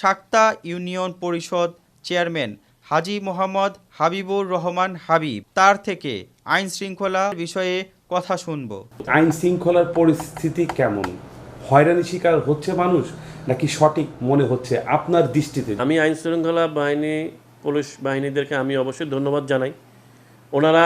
Shakta union parishad chairman Haji Mohammad Habibur Rahman Habib. তার থেকে আইন শৃঙ্খলা বিষয়ে কথা শুনব। আইন শৃঙ্খলার পরিস্থিতি কেমন? হয়রানি শিকার হচ্ছে মানুষ নাকি সঠিক মনে হচ্ছে আপনার দৃষ্টিতে? আমি আইন শৃঙ্খলা বাহিনী পুলিশ বাহিনীদেরকে আমি অবশ্যই ধন্যবাদ জানাই। ওনারা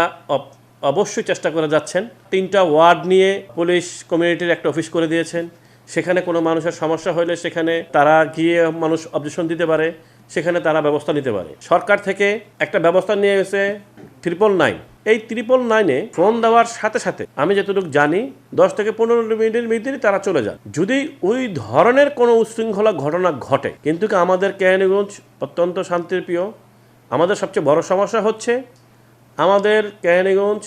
অবশ্যই চেষ্টা করে যাচ্ছেন। তিনটা ওয়ার্ড নিয়ে পুলিশ কমিউনিটির একটা অফিস করে দিয়েছেন। সেখানে কোনো মানুষের সমস্যা হলে সেখানে তারা গিয়ে মানুষ অবজেকশন দিতে পারে, সেখানে তারা ব্যবস্থা নিতে পারে। সরকার থেকে একটা ব্যবস্থা নিয়ে গেছে ট্রিপল নাইন এই ট্রিপল নাইনে ফোন দেওয়ার সাথে সাথে আমি যতটুকু জানি, দশ থেকে পনেরো মিনিটের ভিতরে তারা চলে যান। যদি ওই ধরনের কোনো উশৃঙ্খলা ঘটনা ঘটে, কিন্তু আমাদের কেরানীগঞ্জ অত্যন্ত শান্তির প্রিয় আমাদের সবচেয়ে বড় সমস্যা হচ্ছে আমাদের কেরানীগঞ্জ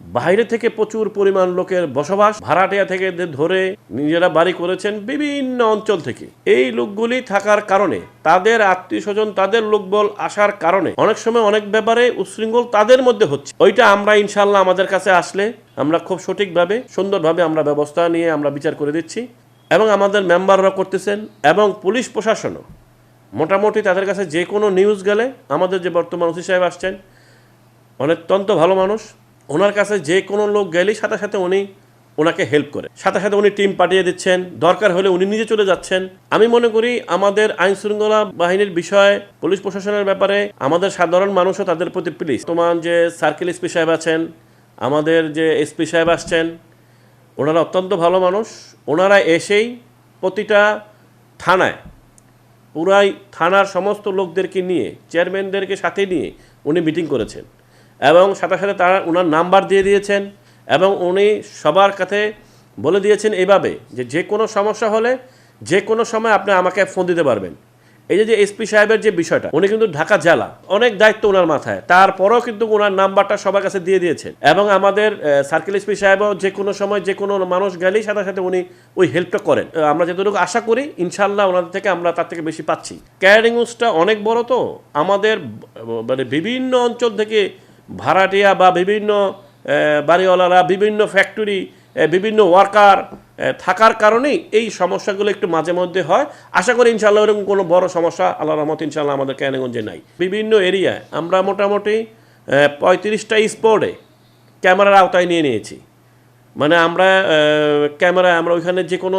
বাইরে থেকে প্রচুর পরিমাণ লোকের বসবাস ভাড়াটিয়া থেকে ধরে নিজেরা বাড়ি করেছেন বিভিন্ন অঞ্চল থেকে। এই লোকগুলি থাকার কারণে, তাদের আত্মীয় স্বজন, তাদের লোকবল আসার কারণে অনেক সময় অনেক ব্যাপারে উশৃঙ্খল তাদের মধ্যে হচ্ছে। ওইটা আমরা ইনশাল্লাহ আমাদের কাছে আসলে আমরা খুব সঠিকভাবে, সুন্দরভাবে আমরা ব্যবস্থা নিয়ে আমরা বিচার করে দিচ্ছি এবং আমাদের মেম্বাররা করতেছেন এবং পুলিশ প্রশাসনও। মোটামুটি তাদের কাছে যে কোনো নিউজ গেলে আমাদের যে বর্তমান ওসি সাহেব আসছেন অত্যন্ত ভালো মানুষ। ওনার কাছে যে কোনো লোক গেলেই সাথে সাথে উনি ওনাকে হেল্প করে। সাথে সাথে উনি টিম পাঠিয়ে দিচ্ছেন। দরকার হলে উনি নিজে চলে যাচ্ছেন। আমি মনে করি আমাদের আইন শৃঙ্খলা বাহিনীর বিষয়ে, পুলিশ প্রশাসনের ব্যাপারে আমাদের সাধারণ মানুষও তাদের প্রতি প্লিজ তোমার যে সার্কেল এসপি সাহেব আছেন, আমাদের যে এসপি সাহেব আসছেন, ওনারা অত্যন্ত ভালো মানুষ। ওনারা এসেই প্রতিটা থানায়, পুরাই থানার সমস্ত লোকদেরকে নিয়ে চেয়ারম্যানদেরকে সাথে নিয়ে উনি মিটিং করেছেন। এবং সাথে সাথে তারা ওনার নাম্বার দিয়ে দিয়েছেন এবং উনি সবার কাছে বলে দিয়েছেন এইভাবে যে যে কোনো সমস্যা হলে যে কোনো সময় আপনি আমাকে ফোন দিতে পারবেন। এই যে এসপি সাহেবের যে বিষয়টা, উনি কিন্তু ঢাকা জেলা, অনেক দায়িত্ব ওনার মাথায়। তারপরেও কিন্তু ওনার নাম্বারটা সবার কাছে দিয়ে দিয়েছেন। এবং আমাদের সার্কেল এসপি সাহেবও যে কোনো সময় যে কোনো মানুষ গেলেই সাথে সাথে উনি ওই হেল্পটা করেন। আমরা যতটুকু আশা করি ইনশাল্লাহ ওনাদের থেকে আমরা তার থেকে বেশি পাচ্ছি। ক্যারিংসটা অনেক বড় তো। আমাদের মানে বিভিন্ন অঞ্চল থেকে ভাড়াটিয়া বা বিভিন্ন বাড়িওয়ালারা বিভিন্ন ফ্যাক্টরি বিভিন্ন ওয়ার্কার থাকার কারণেই এই সমস্যাগুলো একটু মাঝে মধ্যে হয়। আশা করি ইনশাল্লাহ এরকম কোনো বড় সমস্যা আল্লাহ রহমত ইনশাল্লাহ আমাদের ক্যানেগঞ্জে নাই। বিভিন্ন এরিয়ায় আমরা মোটামুটি পঁয়ত্রিশটা স্পটে ক্যামেরার আওতায় নিয়ে নিয়েছি। মানে আমরা ক্যামেরা আমরা ওইখানে যে কোনো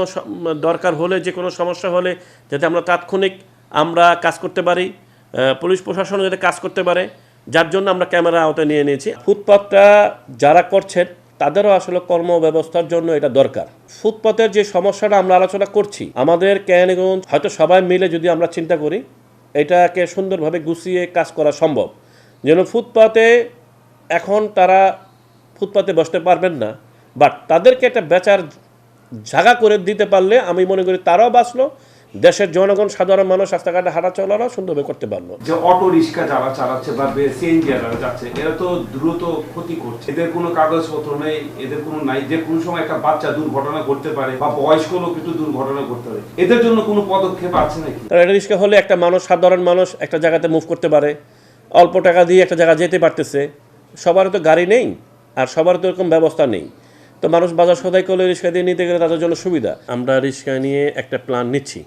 দরকার হলে, যে কোনো সমস্যা হলে যাতে আমরা তাৎক্ষণিক আমরা কাজ করতে পারি পুলিশ প্রশাসন যাতে কাজ করতে পারে। যার জন্য আমরা ক্যামেরা আওতায় নিয়ে নিয়েছি। ফুটপাথটা যারা করছেন, তাদেরও আসলে কর্ম ব্যবস্থার জন্য এটা দরকার। ফুটপাথের যে সমস্যাটা আমরা আলোচনা করছি, আমাদের ক্যানিগঞ্জ হয়তো সবাই মিলে যদি আমরা চিন্তা করি, এটাকে সুন্দরভাবে গুছিয়ে কাজ করা সম্ভব। যেন ফুটপাতে এখন তারা ফুটপাতে বসতে পারবেন না, বাট তাদেরকে একটা বেচার জায়গা করে দিতে পারলে আমি মনে করি তারাও বাঁচলো দেশের জনগণ সাধারণ মানুষ রাস্তাঘাটে হাঁটা চলারও সুন্দরভাবে করতে পারল। যে অটো রিক্সা যারা চালাচ্ছে বা সিএনজি যারা যাচ্ছে এরা তো দ্রুত ক্ষতি করছে। এদের কোনো কাগজপত্র নেই এদের কোনো নাই। যে কোনো সময় একটা বাচ্চা দুর্ঘটনা করতে পারে বা বয়স্ক লোক একটু দুর্ঘটনা করতে পারে এদের জন্য কোনো পদক্ষেপ আছে নাকি? এটা রিক্সা হলে একটা মানুষ সাধারণ মানুষ একটা জায়গাতে মুভ করতে পারে। অল্প টাকা দিয়ে একটা জায়গা যেতে পারতেছে। সবার তো গাড়ি নেই আর সবার তো এরকম ব্যবস্থা নেই। তো মানুষ বাজার সদাই করলে রিক্সা দিয়ে নিতে গেলে তাদের জন্য সুবিধা। আমরা রিক্সা নিয়ে একটা প্ল্যান নিচ্ছি।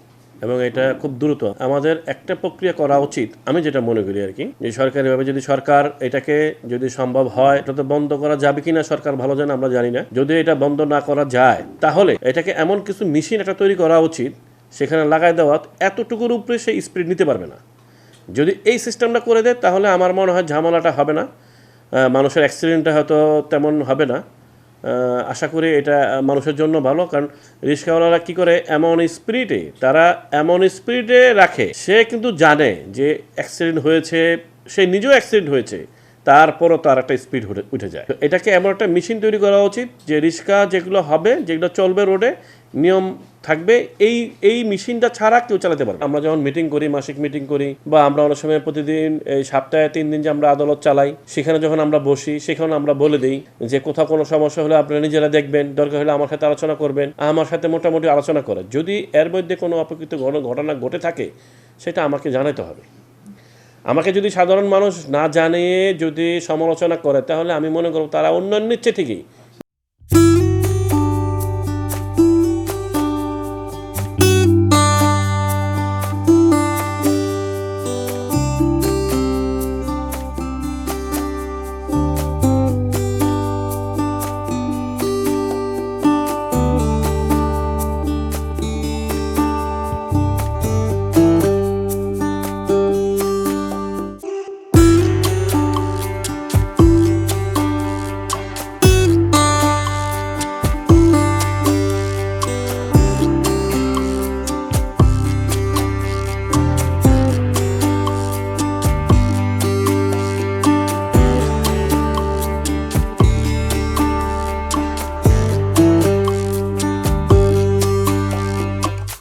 এবং এটা খুব দ্রুত। আমাদের একটা প্রক্রিয়া করা উচিত, আমি যেটা মনে করি আর কি, যে সরকারিভাবে যদি সরকার এটাকে যদি সম্ভব হয়, এটা তো বন্ধ করা যাবে কিনা সরকার ভালো জানে, আমরা জানি না। যদি এটা বন্ধ না করা যায়, তাহলে এটাকে এমন কিছু মেশিন একটা তৈরি করা উচিত, সেখানে লাগাই দেওয়া এতটুকুর উপরে সে স্পিড নিতে পারবে না। যদি এই সিস্টেমটা করে দেয়, তাহলে আমার মনে হয় ঝামেলাটা হবে না। মানুষের অ্যাক্সিডেন্টটা হয়তো তেমন হবে না। আশা করি এটা মানুষের জন্য ভালো। কারণ রিক্সাওয়ালারা কি করে? এমন স্পিরিটে, তারা এমন স্পিরিটে রাখে, সে কিন্তু জানে যে অ্যাক্সিডেন্ট হয়েছে, সে নিজেও অ্যাক্সিডেন্ট হয়েছে, তারপরও তার একটা স্পিড উঠে যায়। এটাকে এমন একটা মেশিন তৈরি করা উচিত যে রিক্সা যেগুলো হবে, যেগুলো চলবে রোডে নিয়ম থাকবে, এই এই মেশিনটা ছাড়া কেউ চালাতে পারবে আমরা যখন মিটিং করি, মাসিক মিটিং করি, বা আমরা অনেক সময় প্রতিদিন, এই সপ্তাহে তিন দিন যে আমরা আদালত চালাই, সেখানে যখন আমরা বসি, সেখানে আমরা বলে দিই যে কোথাও কোনো সমস্যা হলে আপনারা নিজেরা দেখবেন, দরকার হলে আমার সাথে আলোচনা করবেন, আমার সাথে মোটামুটি আলোচনা করে যদি এর মধ্যে কোনো অপকৃত ঘটনা ঘটে থাকে, সেটা আমাকে জানাতে হবে। আমাকে যদি সাধারণ মানুষ না জানিয়ে যদি সমালোচনা করে, তাহলে আমি মনে করব তারা অন্যান্য ইচ্ছে ঠিকই।